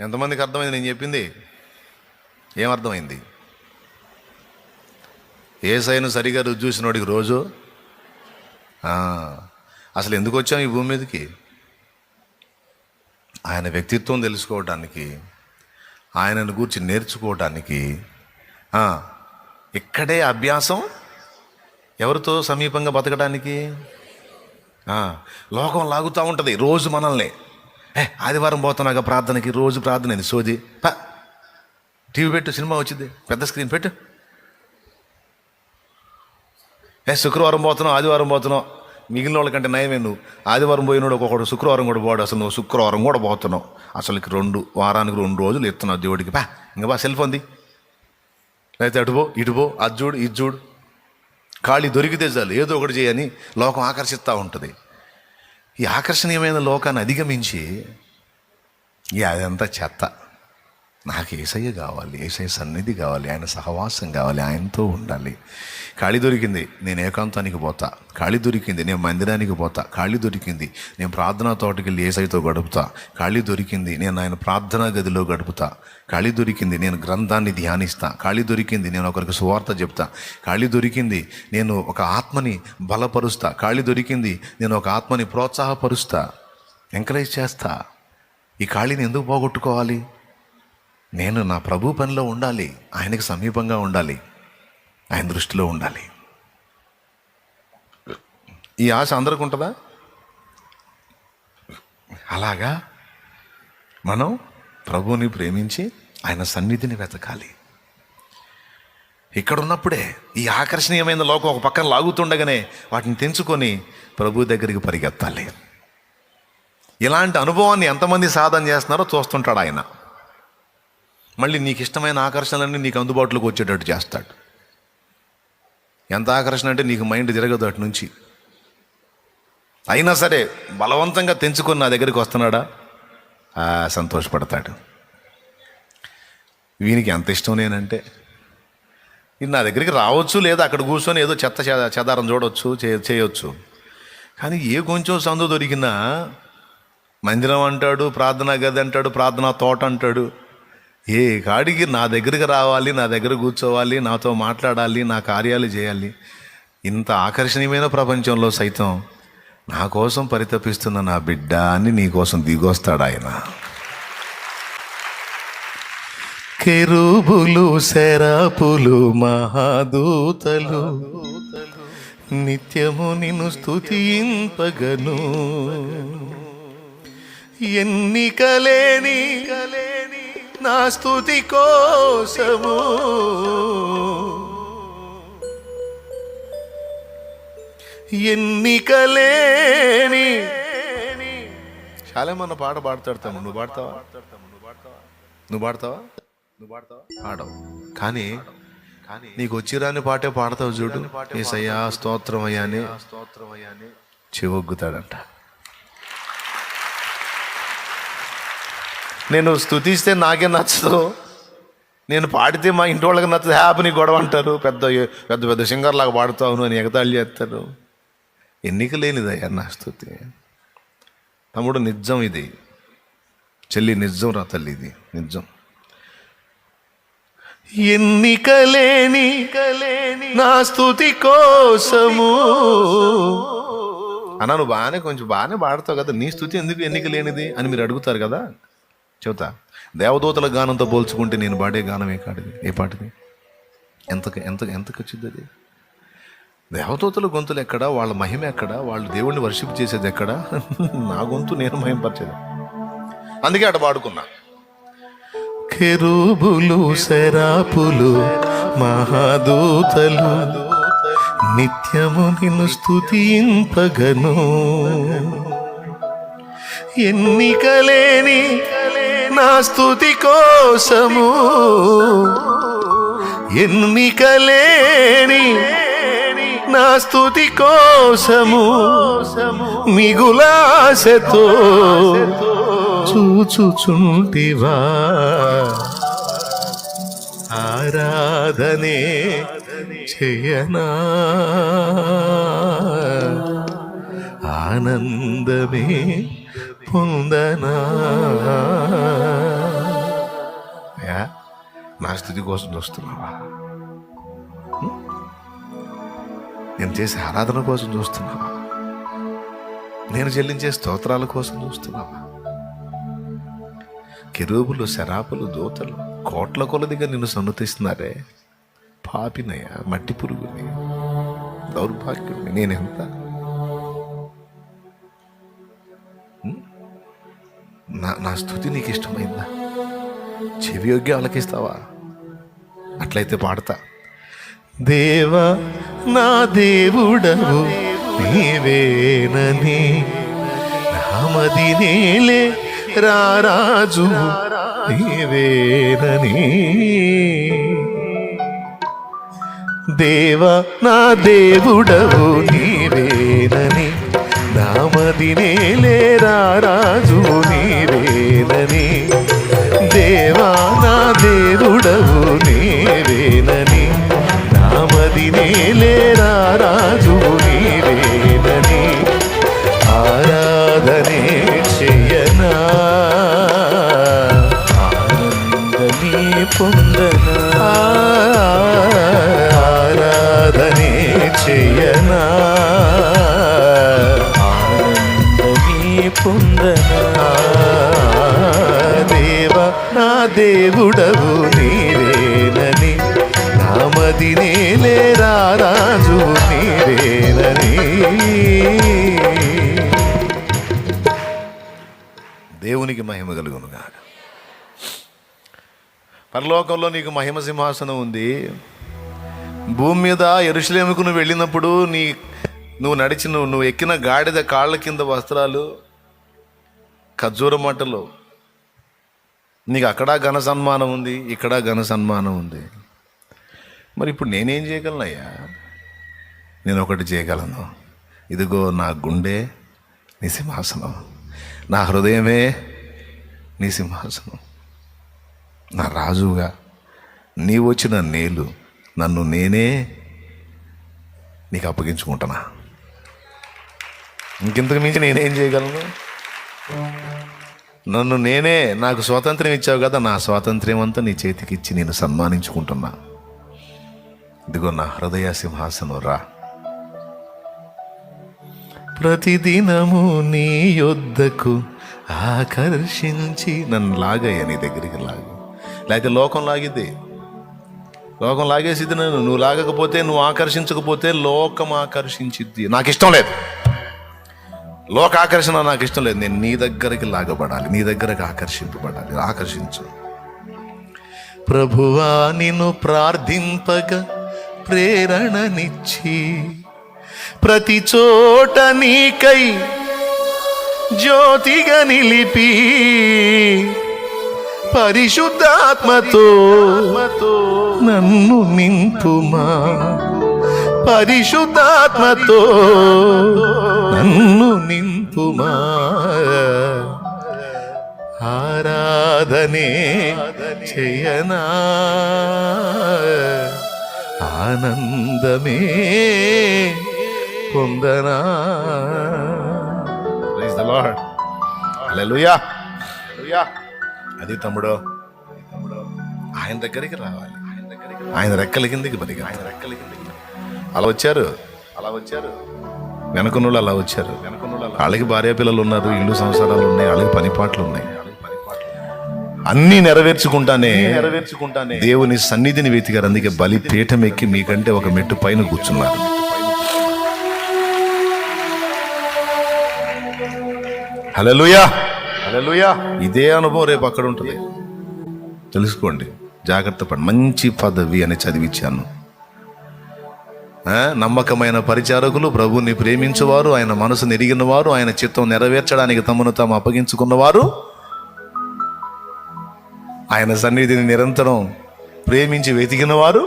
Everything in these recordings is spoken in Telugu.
ఎంతమందికి అర్థమైంది నేను చెప్పింది? ఏమర్థమైంది? ఏ సైను సరిగా రుచి చూసినోడికి రోజు? అసలు ఎందుకు వచ్చాం ఈ భూమి మీదకి? ఆయన వ్యక్తిత్వం తెలుసుకోవడానికి ఆయనను గూర్చి నేర్చుకోవడానికి ఇక్కడే అభ్యాసం? ఎవరితో సమీపంగా బతకడానికి లోకం లాగుతూ ఉంటుంది రోజు మనల్ని. ఏ ఆదివారం పోతున్నాక ప్రార్థనకి రోజు ప్రార్థన అయింది సోది. పా. టీవీ పెట్టు సినిమా వచ్చింది. పెద్ద స్క్రీన్ పెట్టు. ఏ శుక్రవారం పోతున్నావు ఆదివారం పోతున్నావు. మిగిలిన వాళ్ళకంటే నయమే నువ్వు. ఆదివారం పోయినోడు ఒక్కొక్కడు శుక్రవారం కూడా పోడు. అసలు నువ్వు శుక్రవారం కూడా పోతున్నావు. అసలుకి రెండు వారానికి రెండు రోజులు ఎత్తున్నావు దేవుడికి. పా ఇంకా బా సెల్ ఫోన్ది లేకపోతే అటుపో ఇటుపో అది చూడు ఇది చూడు. ఖాళీ దొరికితే చాలు. ఏదో ఒకటి చేయని లోకం ఆకర్షిస్తూ ఉంటుంది. ఈ ఆకర్షణీయమైన లోకాన్ని అధిగమించి ఈ అదంతా చెత్త. నాకు ఏసయ్య కావాలి ఏసయ్య సన్నిధి కావాలి ఆయన సహవాసం కావాలి ఆయనతో ఉండాలి. ఖాళీ దొరికింది నేను ఏకాంతానికి పోతా. ఖాళీ దొరికింది నేను మందిరానికి పోతా. ఖాళీ దొరికింది నేను ప్రార్థనా తోటకి వెళ్ళి ఏసైతో గడుపుతా. ఖాళీ దొరికింది నేను ఆయన ప్రార్థనా గదిలో గడుపుతా. ఖాళీ దొరికింది నేను గ్రంథాన్ని ధ్యానిస్తా. ఖాళీ దొరికింది నేను ఒకరికి సువార్త చెప్తా. ఖాళీ దొరికింది నేను ఒక ఆత్మని బలపరుస్తా. ఖాళీ దొరికింది నేను ఒక ఆత్మని ప్రోత్సాహపరుస్తా. ఎంకరేజ్ చేస్తా. ఈ ఖాళీని ఎందుకు పోగొట్టుకోవాలి? నేను నా ప్రభు పనిలో ఉండాలి. ఆయనకి సమీపంగా ఉండాలి. ఆయన దృష్టిలో ఉండాలి. ఈ ఆశ అందరికి ఉంటుందా? అలాగా? మనం ప్రభువుని ప్రేమించి ఆయన సన్నిధిని వెతకాలి. ఇక్కడ ఉన్నప్పుడే ఈ ఆకర్షణీయమైన లోకం ఒక పక్కన లాగుతుండగానే వాటిని తెంచుకొని ప్రభు దగ్గరికి పరిగెత్తాలి. ఇలాంటి అనుభవాన్ని ఎంతమంది సాధన చేస్తున్నారో చూస్తుంటాడు ఆయన. మళ్ళీ నీకు ఇష్టమైన ఆకర్షణలన్నీ నీకు అందుబాటులోకి వచ్చేటట్టు చేస్తాడు. ఎంత ఆకర్షణ అంటే నీకు మైండ్ తిరగదు అటు నుంచి. అయినా సరే బలవంతంగా తెంచుకొని నా దగ్గరికి వస్తున్నాడా? సంతోషపడతాడు. వీనికి ఎంత ఇష్టం నేనంటే ఇది నా దగ్గరికి రావచ్చు లేదా అక్కడ కూర్చొని ఏదో చెత్త చెదారం చూడవచ్చు చే- చేయొచ్చు. కానీ ఏ కొంచెం సందు దొరికినా మందిరం అంటాడు ప్రార్థనా గది అంటాడు ప్రార్థనా తోట అంటాడు ఏ కాడికి నా దగ్గరికి రావాలి నా దగ్గర కూర్చోవాలి నాతో మాట్లాడాలి నా కార్యాలు చేయాలి. ఇంత ఆకర్షణీయమైన ప్రపంచంలో సైతం నా కోసం పరితపిస్తున్న నా బిడ్డ అని నీ కోసం దిగొస్తాడు ఆయన. కెరూబులు శరాపులు మహాదూతలు నిత్యము నిన్ను స్థుతింపగను ఎన్నికలేని నా స్తుతి కోసము. ఎన్నికలేని చాలా మన పాట పాడతాడు తమ్ముడు. నువ్వు పాడతావా? నువ్వు పాడతావా? నువ్వు పాడతావా పాడవు. కానీ కానీ నీకు వచ్చిరాని పాటే పాడతావు చూడు. ఏసయ్యా స్తోత్రం అయ్యాని. స్తోత్రం అయ్యాని. చెవొగ్గుతాడంట. నేను స్థుతిస్తే నాకే నచ్చదు. నేను పాడితే మా ఇంటి వాళ్ళకి నచ్చదు. హ్యాపీని గొడవ అంటారు. పెద్ద పెద్ద పెద్ద సింగర్లాగా పాడుతావును అని ఎగతాళి చేస్తారు. ఎన్నిక లేనిదయ్యా నా స్థుతి తమ్ముడు నిజం ఇది. చెల్లి నిజం రా తల్లి ఇది. నిజం. ఎన్నికలేని నా స్థుతి కోసము. అన్నా నువ్వు బాగానే కొంచెం బాగానే పాడతావు కదా. నీ స్థుతి ఎందుకు ఎన్నిక లేనిది అని మీరు అడుగుతారు కదా. చెబుతా దేవదూతల గానంతో పోల్చుకుంటే నేను పాడే గానం ఏ కాడిది ఏ పాటిది? ఎంత ఎంత ఎంతకు వచ్చింది అది? దేవదూతల గొంతులు ఎక్కడ? వాళ్ళ మహిమ ఎక్కడ? వాళ్ళు దేవుణ్ణి వర్షిప్ చేసేది ఎక్కడ? నా గొంతు నేను మహిమపరిచేది అందుకే అట పాడుకున్నా. కెరూబులు శరాపులు మహాదూతలు నిత్యము నిన్ను స్థుతింపగను ఎన్నికలేని నా స్థుతి కోసము. ఎన్నికలేని నా స్థుతి కోసము. మిగులాసతో చూచుచుంటివా. ఆరాధనే చేయనా. ఆనందమే పొందనా? నా స్థితి కోసం చూస్తున్నావా? నేను చేసే ఆరాధన కోసం చూస్తున్నావా? నేను చెల్లించే స్తోత్రాల కోసం చూస్తున్నావా? కెరూబులు శరాపులు దూతలు కోట్ల కొలదిగా నిన్ను సన్నతిస్తున్నారే. పాపినయ్యా మట్టి పురుగుని దౌర్భాగ్యుని నేనెంత నా నా స్థుతి నీకు ఇష్టమైందా చెవి యోగ్య ఆలకిస్తావా? అట్లయితే పాడతా. దేవా నా దేవుడవు నీవేనని నామది నేలే రారాజు నీవేనని దేవా నా దేవుడవు నీవేనని నామది నేలే రారాజు పొందనా ఆరాధనే చెయ్యనా ఆనందమే పొందనా? దేవ నా దేవుడవు నీవేనని. నామది నేలేరా రాజు నీవేనని. దేవునికి మహిమ కలుగునుగాక. పరలోకంలో నీకు మహిమ సింహాసనం ఉంది. భూమి మీద ఎరుశలేముకు నువ్వు వెళ్ళినప్పుడు నీ నువ్వు నడిచిన నువ్వు ఎక్కిన గాడిద కాళ్ళ కింద వస్త్రాలు ఖర్జూర మంటలు. నీకు అక్కడ ఘన సన్మానం ఉంది ఇక్కడ ఘన సన్మానం ఉంది. మరి ఇప్పుడు నేనేం చేయగలనయ్యా నేను ఒకటి చేయగలను. ఇదిగో నా గుండె నీ సింహాసనం. నా హృదయమే నీ సింహాసనం. నా రాజుగా నీ వచ్చిన నేలు నన్ను నేనే నీకు అప్పగించుకుంటున్నా ఇంకెంతకు మించి నేనేం చేయగలను? నన్ను నేనే నాకు స్వాతంత్రం ఇచ్చావు కదా నా స్వాతంత్ర్యం అంతా నీ చేతికి ఇచ్చి నేను సన్మానించుకుంటున్నా. ఇదిగో నా హృదయ సింహాసనం రా. ప్రతిదినము నీ యొద్దకు ఆకర్షించి నన్ను లాగయ్యా నీ దగ్గరికి లాగు. లేకపోతే లోకం లాగిద్ది. లోకం లాగేసిద్ది నేను నువ్వు లాగకపోతే నువ్వు ఆకర్షించకపోతే లోకం ఆకర్షించిద్ది. నాకు ఇష్టం లేదు. లోక ఆకర్షణ నాకు ఇష్టం లేదు. నేను నీ దగ్గరికి లాగబడాలి. నీ దగ్గరకు ఆకర్షింపబడాలి. ఆకర్షించు. ప్రభువా నిన్ను ప్రార్థింపగా ప్రేరణనిచ్చి ప్రతి చోట నీకై జ్యోతిగా నిలిపి పరిశుద్ధాత్మతో నన్ను నింపుమా? పరిశుద్ధాత్మతో నన్ను నింపుమా? ఆరాధనే చేయనా? ఆనందమే పొందనా? Praise the lord hallelujah hallelujah అది తమ్ముడు. ఆయన దగ్గరికి రావాలి. ఆయన రెక్కల కిందకి బతికి ఆయన రెక్కల కిందకి అలా వచ్చారు? అలా వచ్చారు. వెనకనుళ్ళు అలా వచ్చారు. వాళ్ళకి భార్య పిల్లలు ఉన్నారు ఇల్లు సంసారాలు ఉన్నాయి వాళ్ళకి పనిపాట్లు ఉన్నాయి. అన్ని నెరవేర్చుకుంటానే నెరవేర్చుకుంటానే. దేవుని సన్నిధిని వెతికారు. అందుకే బలి పీఠం ఎక్కి మీకంటే ఒక మెట్టు పైన కూర్చున్నారు. హలోయా హలోయా ఇదే అనుభవం రేపు అక్కడ ఉంటుంది. తెలుసుకోండి జాగ్రత్త పడి మంచి పదవి అని చదివించాను నమ్మకమైన పరిచారకులు ప్రభుని ప్రేమించువారు ఆయన మనసు నెరిగిన వారు ఆయన చిత్తం నెరవేర్చడానికి తమను తాము అప్పగించుకున్నవారు ఆయన సన్నిధిని నిరంతరం ప్రేమించి వెతికిన వారు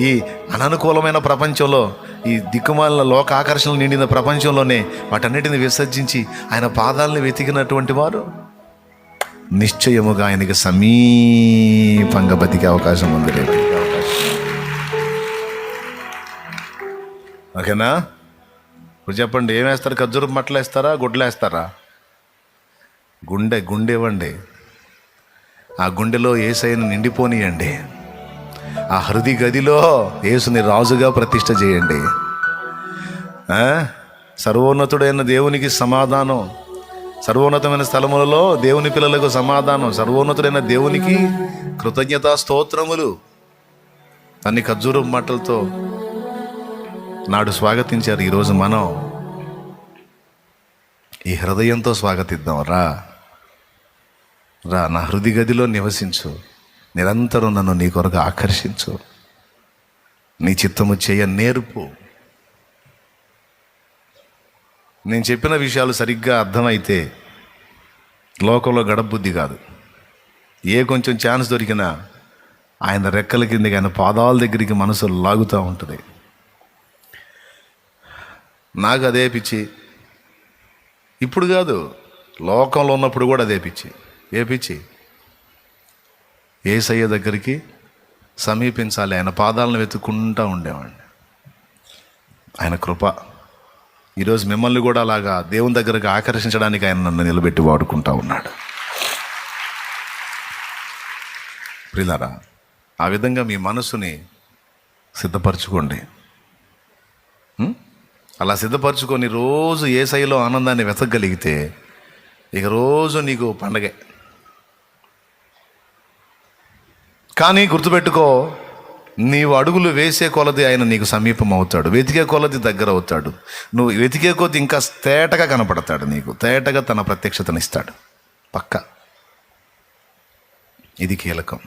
ఈ అననుకూలమైన ప్రపంచంలో ఈ దిక్కుమాలిన లోక ఆకర్షణలు నిండిన ప్రపంచంలోనే వాటన్నిటిని విసర్జించి ఆయన పాదాలను వెతికినటువంటి వారు నిశ్చయముగా ఆయనకి సమీపంగా బతికే అవకాశం ఉంది రేపు ఓకేనా? ఇప్పుడు చెప్పండి ఏం వేస్తారు? ఖర్జూరు మట్టలు వేస్తారా? గుడ్లు వేస్తారా? గుండె గుండె ఇవ్వండి. ఆ గుండెలో ఏసైన నిండిపోనియండి. ఆ హృది గదిలో యేసుని రాజుగా ప్రతిష్ట చేయండి. సర్వోన్నతుడైన దేవునికి సమాధానం. సర్వోన్నతమైన స్థలములలో దేవుని పిల్లలకు సమాధానం. సర్వోన్నతుడైన దేవునికి కృతజ్ఞతా స్తోత్రములు. అన్ని ఖర్జూరం మాటలతో నాడు స్వాగతించారు ఈరోజు మనం. ఈ హృదయంతో స్వాగతిద్దాం. రా. రా నా హృది గదిలో నివసించు. నిరంతరం నన్ను నీ కొరకు ఆకర్షించు. నీ చిత్తము చేయ నేర్పు. నేను చెప్పిన విషయాలు సరిగ్గా అర్థమైతే లోకంలో గడబుద్ధి కాదు. ఏ కొంచెం ఛాన్స్ దొరికినా ఆయన రెక్కల కిందకి ఆయన పాదాల దగ్గరికి మనసు లాగుతూ ఉంటుంది. నాకు అదే పిచ్చి. ఇప్పుడు కాదు లోకంలో ఉన్నప్పుడు కూడా అదే పిచ్చి. ఏ పిచ్చి? ఏసయ్య దగ్గరికి సమీపించాలి. ఆయన పాదాలను వెతుక్కుంటూ ఉండేవాడిని. ఆయన కృప. ఈరోజు మిమ్మల్ని కూడా అలాగా దేవుని దగ్గరకు ఆకర్షించడానికి ఆయన నన్ను నిలబెట్టి వాడుకుంటా ఉన్నాడు. ప్రిలరా ఆ విధంగా మీ మనసుని సిద్ధపరచుకోండి. అలా సిద్ధపరచుకొని రోజు ఏ శైలో ఆనందాన్ని వెతకగలిగితే ఇక రోజు నీకు పండగే. కానీ గుర్తుపెట్టుకో నీవు అడుగులు వేసే కొలది ఆయన నీకు సమీపం అవుతాడు వెతికే కొలది దగ్గర అవుతాడు. నువ్వు వెతికే కొద్ది ఇంకా తేటగా కనపడతాడు నీకు. తేటగా తన ప్రత్యక్షతను ఇస్తాడు. పక్క. ఇది కీలకం.